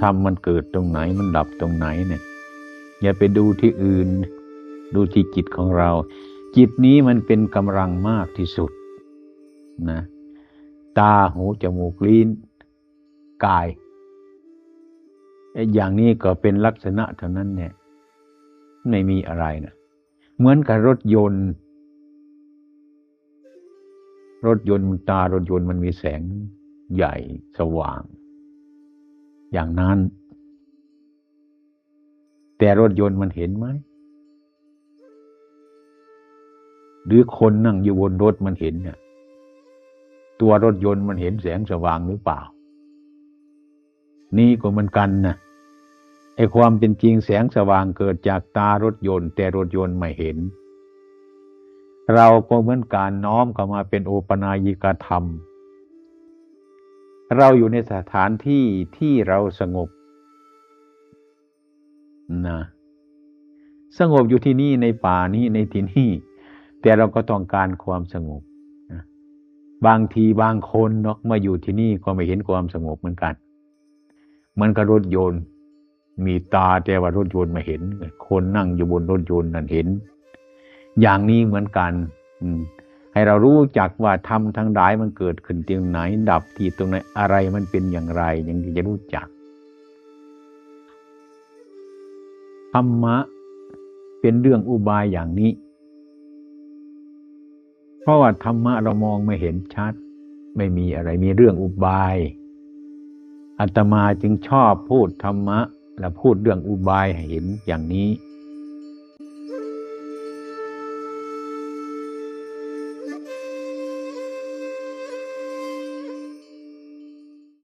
ธรรมมันเกิดตรงไหนมันดับตรงไหนเนี่ย อย่าไปดูที่อื่น ดูที่จิตของเรา จิตนี้มันเป็นกำลังมากที่สุดนะตาหูจมูกลิ้นกายไอ้อย่างนี้ก็เป็นลักษณะเท่านั้นเนี่ย ไม่มีอะไรนะเหมือนกับรถยนต์ รถยนต์ตารถยนต์มันมีแสงใหญ่สว่าง อย่างนั้น แต่รถยนต์มันเห็นไหม หรือคนนั่งอยู่บนรถมันเห็นเนี่ย ตัวรถยนต์มันเห็นแสงสว่างหรือเปล่า นี่ก็เหมือนกันนะไอความเป็นจริงแสงสว่างเกิดจากตารถยนต์ แต่รถยนต์ไม่เห็น เราก็เหมือนการน้อมเข้ามาเป็นโอปนายิกธรรม เราอยู่ในสถานที่ที่เราสงบนะสงบอยู่ที่นี่ในป่านี้ในที่นี่ แต่เราก็ต้องการความสงบนะบางทีบางคนเนาะมาอยู่ที่นี่ก็ไม่เห็นความสงบเหมือนกันเหมือนกับรถยนต์ มีตาแต่ว่ารถยนต์ไม่เห็น คนนั่งอยู่บนรถยนต์นั่นเห็น อย่างนี้เหมือนกัน อืม ให้เรารู้จักว่าธรรมทั้งหลายมันเกิดขึ้นที่ไหน ดับที่ตรงไหนอะไรมันเป็นอย่างไรย่างจะรู้จักธรรมะเป็นเรื่องอุบายอย่างนี้ เพราะว่าธรรมะเรามองไม่เห็นชัด ไม่มีอะไรมีเรื่องอุบายอาตมาจึงชอบพูดธรรมะ และพูดเรื่องอุบายให้เห็นอย่างนี้